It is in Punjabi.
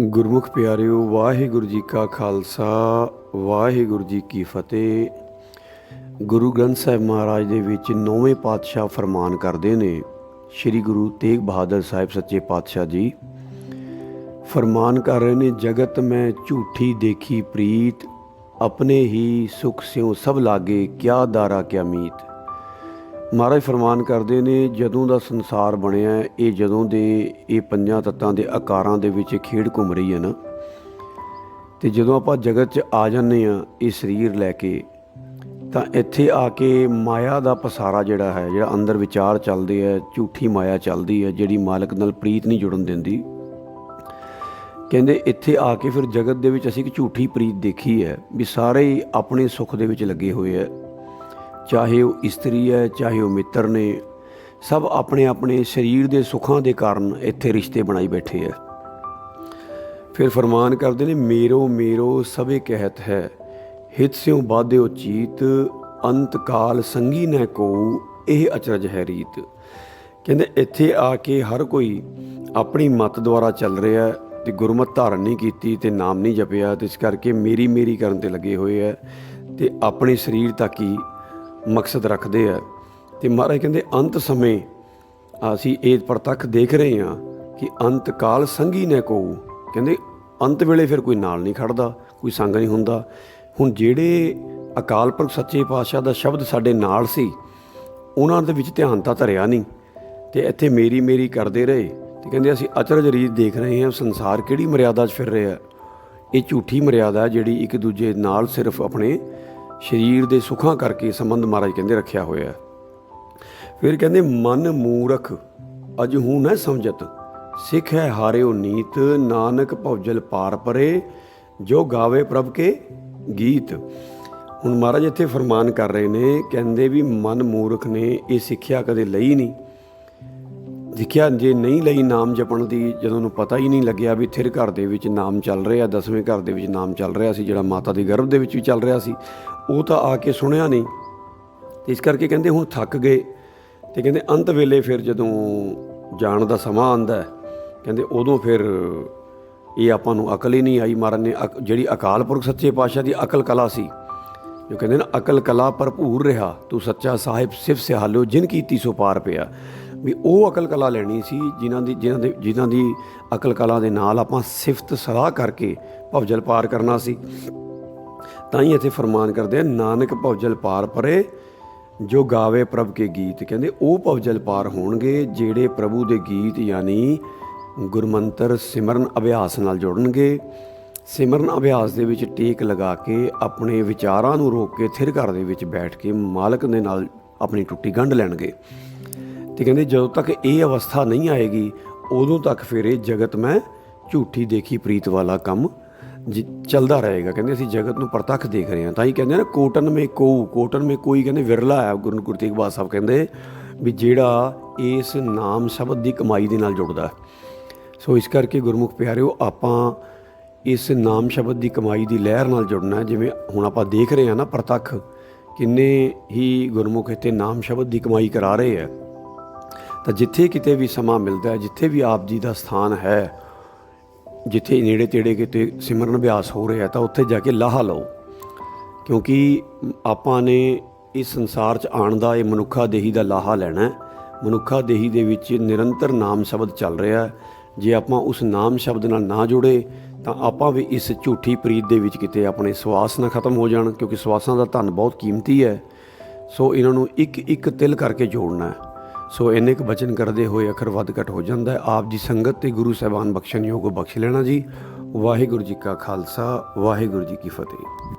ਗੁਰਮੁਖ ਪਿਆਰਿਓ, ਵਾਹਿਗੁਰੂ ਜੀ ਕਾ ਖਾਲਸਾ, ਵਾਹਿਗੁਰੂ ਜੀ ਕੀ ਫਤਿਹ। ਗੁਰੂ ਗ੍ਰੰਥ ਸਾਹਿਬ ਮਹਾਰਾਜ ਦੇ ਵਿੱਚ ਨੌਵੇਂ ਪਾਤਸ਼ਾਹ ਫਰਮਾਨ ਕਰਦੇ ਨੇ, ਸ੍ਰੀ ਗੁਰੂ ਤੇਗ ਬਹਾਦਰ ਸਾਹਿਬ ਸੱਚੇ ਪਾਤਸ਼ਾਹ ਜੀ। ਫਰਮਾਨ ਕਰ ਰਹੇ ਨੇ, ਜਗਤ ਮੈਂ ਝੂਠੀ ਦੇਖੀ ਪ੍ਰੀਤ, ਆਪਣੇ ਹੀ ਸੁਖ ਸਿਉ ਸਭ ਲਾਗੇ, ਕਿਆ ਦਾਰਾ ਕਿਆ ਮੀਤ। ਮਹਾਰਾਜ ਫਰਮਾਨ ਕਰਦੇ ਨੇ, ਜਦੋਂ ਦਾ ਸੰਸਾਰ ਬਣਿਆ ਇਹ ਜਦੋਂ ਦੇ, ਇਹ ਪੰਜਾਂ ਤੱਤਾਂ ਦੇ ਆਕਾਰਾਂ ਦੇ ਵਿੱਚ ਖੇਡ ਘੁੰਮ ਰਹੀ ਹੈ ਨਾ, ਤੇ ਜਦੋਂ ਆਪਾਂ ਜਗਤ 'ਚ ਆ ਜਾਂਦੇ ਆ ਇਹ ਸਰੀਰ ਲੈ ਕੇ, ਤਾਂ ਇੱਥੇ ਆ ਕੇ ਮਾਇਆ ਦਾ ਪਸਾਰਾ ਜਿਹੜਾ ਹੈ, ਜਿਹੜਾ ਅੰਦਰ ਵਿਚਾਰ ਚੱਲਦੇ ਹੈ, ਝੂਠੀ ਮਾਇਆ ਚੱਲਦੀ ਹੈ, ਜਿਹੜੀ ਮਾਲਕ ਨਾਲ ਪ੍ਰੀਤ ਨਹੀਂ ਜੁੜਨ ਦਿੰਦੀ, ਕਹਿੰਦੇ ਇੱਥੇ ਆ ਕੇ ਫਿਰ ਜਗਤ ਦੇ ਵਿੱਚ ਅਸੀਂ ਇੱਕ ਝੂਠੀ ਪ੍ਰੀਤ ਦੇਖੀ ਹੈ, ਵੀ ਸਾਰੇ ਹੀ ਆਪਣੇ ਸੁੱਖ ਦੇ ਵਿੱਚ ਲੱਗੇ ਹੋਏ ਹੈ ਚਾਹੇ ਉਹ ਇਸਤਰੀ ਹੈ, ਚਾਹੇ ਉਹ ਮਿੱਤਰ ਨੇ, ਸਭ ਆਪਣੇ ਆਪਣੇ ਸਰੀਰ ਦੇ ਸੁੱਖਾਂ ਦੇ ਕਾਰਨ ਇੱਥੇ ਰਿਸ਼ਤੇ ਬਣਾਈ ਬੈਠੇ ਹੈ। ਫਿਰ ਫਰਮਾਨ ਕਰਦੇ ਨੇ, ਮੇਰੋ ਮੇਰੋ ਸਭੇ ਕਹਿਤ ਹੈ, ਹਿਤ ਸਿਉ ਬਾਧਿਓ ਚੀਤ ਅੰਤ ਕਾਲ ਸੰਗੀ ਨੈ ਕੋ ਇਹ ਅਚਰਜ ਹੈ ਰੀਤ। ਕਹਿੰਦੇ, ਇੱਥੇ ਆ ਕੇ ਹਰ ਕੋਈ ਆਪਣੀ ਮਤ ਦੁਆਰਾ ਚੱਲ ਰਿਹਾ ਹੈ ਤੇ ਗੁਰਮਤ ਧਾਰਨ ਨਹੀਂ ਕੀਤੀ ਤੇ ਨਾਮ ਨਹੀਂ ਜਪਿਆ, ਤੇ ਇਸ ਕਰਕੇ ਮੇਰੀ ਮੇਰੀ ਕਰਨ ਤੇ ਲੱਗੇ ਹੋਏ ਹੈ ਤੇ ਆਪਣੇ ਸਰੀਰ ਤੱਕ ਹੀ ਮਕਸਦ ਰੱਖਦੇ ਆ। ਤੇ ਮਹਾਰਾਜ ਕਹਿੰਦੇ, ਅੰਤ ਸਮੇਂ ਅਸੀਂ ਇਹ ਪ੍ਰਤੱਖ ਦੇਖ ਰਹੇ ਹਾਂ ਕਿ ਅੰਤ ਕਾਲ ਸੰਗੀ ਨੇ ਕੋ ਕਹਿੰਦੇ, ਅੰਤ ਵੇਲੇ ਫਿਰ ਕੋਈ ਨਾਲ ਨਹੀਂ ਖੜਦਾ, ਕੋਈ ਸੰਗ ਨਹੀਂ ਹੁੰਦਾ। ਹੁਣ ਜਿਹੜੇ ਅਕਾਲ ਪੁਰਖ ਸੱਚੇ ਪਾਤਸ਼ਾਹ ਦਾ ਸ਼ਬਦ ਸਾਡੇ ਨਾਲ ਸੀ, ਉਹਨਾਂ ਦੇ ਵਿੱਚ ਧਿਆਨ ਤਾਂ ਧਰਿਆ ਨਹੀਂ। ਤੇ ਇੱਥੇ ਮੇਰੀ ਮੇਰੀ ਕਰਦੇ ਰਹੇ। ਤੇ ਕਹਿੰਦੇ, ਅਸੀਂ ਅਚਰਜ ਰੀਤ ਦੇਖ ਰਹੇ ਹਾਂ, ਸੰਸਾਰ ਕਿਹੜੀ ਮਰਿਆਦਾ 'ਚ ਫਿਰ ਰਿਹਾ। ਇਹ ਝੂਠੀ ਮਰਿਆਦਾ ਜਿਹੜੀ ਇੱਕ ਦੂਜੇ ਨਾਲ ਸਿਰਫ ਆਪਣੇ ਸਰੀਰ ਦੇ ਸੁੱਖਾਂ ਕਰਕੇ ਸੰਬੰਧ ਮਹਾਰਾਜ ਕਹਿੰਦੇ ਰੱਖਿਆ ਹੋਇਆ ਹੈ। ਫਿਰ ਕਹਿੰਦੇ, ਮਨ ਮੂਰਖ, ਅਜ ਹੂੰ ਨਾ ਸਮਝਤ। ਸਿੱਖ ਹੈ ਹਾਰਿਓ ਨੀਤ, ਨਾਨਕ ਭਉਜਲ ਪਾਰ ਪਰੇ, ਜੋ ਗਾਵੇ ਪ੍ਰਭ ਕੇ ਗੀਤ। ਹੁਣ ਮਹਾਰਾਜ ਇੱਥੇ ਫਰਮਾਨ ਕਰ ਰਹੇ ਨੇ, ਕਹਿੰਦੇ ਵੀ ਮਨ ਮੂਰਖ ਨੇ ਇਹ ਸਿੱਖਿਆ ਕਦੇ ਲਈ ਨਹੀਂ। ਦੇਖਿਆ ਜੇ ਨਹੀਂ ਲਈ ਨਾਮ ਜਪਣ ਦੀ ਜਦੋਂ ਨੂੰ ਪਤਾ ਹੀ ਨਹੀਂ ਲੱਗਿਆ ਵੀ ਥਿਰ ਘਰ ਦੇ ਵਿੱਚ ਨਾਮ ਚੱਲ ਰਿਹਾ, ਦਸਵੇਂ ਘਰ ਦੇ ਵਿੱਚ ਨਾਮ ਚੱਲ ਰਿਹਾ ਸੀ, ਜਿਹੜਾ ਮਾਤਾ ਦੇ ਗਰਭ ਦੇ ਵਿੱਚ ਵੀ ਚੱਲ ਰਿਹਾ ਸੀ, ਉਹ ਤਾਂ ਆ ਕੇ ਸੁਣਿਆ ਨਹੀਂ। ਤੇ ਇਸ ਕਰਕੇ ਕਹਿੰਦੇ ਹੁਣ ਥੱਕ ਗਏ। ਤੇ ਕਹਿੰਦੇ ਅੰਤ ਵੇਲੇ ਫਿਰ ਜਦੋਂ ਜਾਣ ਦਾ ਸਮਾਂ ਆਂਦਾ ਕਹਿੰਦੇ ਉਦੋਂ ਫਿਰ ਇਹ ਆਪਾਂ ਨੂੰ ਅਕਲ ਹੀ ਨਹੀਂ ਆਈ ਮਾਰਨ ਨੇ, ਅਕ- ਜਿਹੜੀ ਅਕਾਲ ਪੁਰਖ ਸੱਚੇ ਪਾਤਸ਼ਾਹ ਦੀ ਅਕਲ ਕਲਾ ਸੀ, ਜੋ ਕਹਿੰਦੇ ਨਾ ਅਕਲ ਕਲਾ ਭਰਪੂਰ ਰਿਹਾ, ਤੂੰ ਸੱਚਾ ਸਾਹਿਬ ਸਿਫ ਸਿਹਾਲੋ ਜਿਨ ਕੀਤੀ ਸੋ ਪਾਰ ਪਿਆ। ਵੀ ਉਹ ਅਕਲ ਕਲਾ ਲੈਣੀ ਸੀ, ਜਿਨ੍ਹਾਂ ਦੀ, ਜਿਨ੍ਹਾਂ ਦੇ, ਜਿਨ੍ਹਾਂ ਦੀ ਅਕਲ ਕਲਾ ਦੇ ਨਾਲ ਆਪਾਂ ਸਿਫਤ ਸਲਾਹ ਕਰਕੇ ਭਵਜਲ ਪਾਰ ਕਰਨਾ ਸੀ। ਤਾਂ ਹੀ ਇੱਥੇ ਫਰਮਾਨ ਕਰਦੇ ਆ, ਨਾਨਕ ਭਵਜਲ ਪਾਰ ਪਰੇ, ਜੋ ਗਾਵੇ ਪ੍ਰਭ ਕੇ ਗੀਤ। ਕਹਿੰਦੇ, ਉਹ ਭਵਜਲ ਪਾਰ ਹੋਣਗੇ ਜਿਹੜੇ ਪ੍ਰਭੂ ਦੇ ਗੀਤ ਯਾਨੀ ਗੁਰਮੰਤਰ ਸਿਮਰਨ ਅਭਿਆਸ ਨਾਲ ਜੁੜਨਗੇ। ਸਿਮਰਨ ਅਭਿਆਸ ਦੇ ਵਿੱਚ ਟੇਕ ਲਗਾ ਕੇ ਆਪਣੇ ਵਿਚਾਰਾਂ ਨੂੰ ਰੋਕ ਕੇ ਥਿਰ ਘਰ ਦੇ ਵਿੱਚ ਬੈਠ ਕੇ ਮਾਲਕ ਦੇ ਨਾਲ ਆਪਣੀ ਟੁੱਟੀ ਗੰਢ ਲੈਣਗੇ। ਤੇ ਕਹਿੰਦੇ ਜਦੋਂ ਤੱਕ ਇਹ ਅਵਸਥਾ ਨਹੀਂ ਆਏਗੀ, ਉਦੋਂ ਤੱਕ ਫਿਰ ਇਹ ਜਗਤ ਮੈਂ ਝੂਠੀ ਦੇਖੀ ਪ੍ਰੀਤ ਵਾਲਾ ਕੰਮ ਜੀ- ਚੱਲਦਾ ਰਹੇਗਾ। ਕਹਿੰਦੇ ਅਸੀਂ ਜਗਤ ਨੂੰ ਪ੍ਰਤੱਖ ਦੇਖ ਰਹੇ ਹਾਂ। ਤਾਂ ਹੀ ਕਹਿੰਦੇ ਨਾ, ਕੋਟਨ ਮੇ ਕੋ ਕੋਟਨ ਮੇ ਕੋਈ ਕਹਿੰਦੇ ਵਿਰਲਾ ਹੈ। ਗੁਰੂ ਗੁਰੂ ਤੇਗ ਬਹਾਦਰ ਸਾਹਿਬ ਕਹਿੰਦੇ ਵੀ ਜਿਹੜਾ ਇਸ ਨਾਮ ਸ਼ਬਦ ਦੀ ਕਮਾਈ ਦੇ ਨਾਲ ਜੁੜਦਾ ਸੋ ਇਸ ਕਰਕੇ ਗੁਰਮੁਖ ਪਿਆਰਿਓ, ਆਪਾਂ ਇਸ ਨਾਮ ਸ਼ਬਦ ਦੀ ਕਮਾਈ ਦੀ ਲਹਿਰ ਨਾਲ ਜੁੜਨਾ ਜਿਵੇਂ ਹੁਣ ਆਪਾਂ ਦੇਖ ਰਹੇ ਹਾਂ ਨਾ ਪ੍ਰਤੱਖ, ਕਿੰਨੇ ਹੀ ਗੁਰਮੁਖ ਇੱਥੇ ਨਾਮ ਸ਼ਬਦ ਦੀ ਕਮਾਈ ਕਰਾ ਰਹੇ ਆ ਤਾਂ ਜਿੱਥੇ ਕਿਤੇ ਵੀ ਸਮਾਂ ਮਿਲਦਾ ਹੈ, ਜਿੱਥੇ ਵੀ ਆਪ ਜੀ ਦਾ ਸਥਾਨ ਹੈ, ਜਿੱਥੇ ਨੇੜੇ ਤੇੜੇ ਕਿਤੇ ਸਿਮਰਨ ਅਭਿਆਸ ਹੋ ਰਿਹਾ ਤਾਂ ਉੱਥੇ ਜਾ ਕੇ ਲਾਹਾ ਲਓ। ਕਿਉਂਕਿ ਆਪਾਂ ਨੇ ਇਸ ਸੰਸਾਰ 'ਚ ਆਉਣ ਦਾ, ਇਹ ਮਨੁੱਖਾ ਦੇਹੀ ਦਾ ਲਾਹਾ ਲੈਣਾ ਮਨੁੱਖਾ ਦੇਹੀ ਦੇ ਵਿੱਚ ਨਿਰੰਤਰ ਨਾਮ ਸ਼ਬਦ ਚੱਲ ਰਿਹਾ ਜੇ ਆਪਾਂ ਉਸ ਨਾਮ ਸ਼ਬਦ ਨਾਲ ਨਾ ਜੁੜੇ, ਤਾਂ ਆਪਾਂ ਵੀ ਇਸ ਝੂਠੀ ਪ੍ਰੀਤ ਦੇ ਵਿੱਚ ਕਿਤੇ ਆਪਣੇ ਸਵਾਸ ਨਾ ਖਤਮ ਹੋ ਜਾਣ, ਕਿਉਂਕਿ ਸਵਾਸਾਂ ਦਾ ਧਨ ਬਹੁਤ ਕੀਮਤੀ ਹੈ। ਸੋ ਇਹਨਾਂ ਨੂੰ ਇੱਕ ਇੱਕ ਤਿਲ ਕਰਕੇ ਜੋੜਨਾ ਹੈ। ਸੋ ਇੰਨੇ ਕੁ ਬਚਨ ਕਰਦੇ ਹੋਏ ਅਖਰ ਵੱਧ ਘਟ ਹੋ ਜਾਂਦਾ ਹੈ। ਆਪ ਜੀ ਸੰਗਤ ਤੇ ਗੁਰੂ ਸਾਹਿਬਾਨ ਬਖਸ਼ਣਯੋਗ ਬਖਸ਼ ਲੈਣਾ ਜੀ। ਵਾਹਿਗੁਰੂ ਜੀ ਕਾ ਖਾਲਸਾ, ਵਾਹਿਗੁਰੂ ਜੀ ਕੀ ਫਤਿਹ।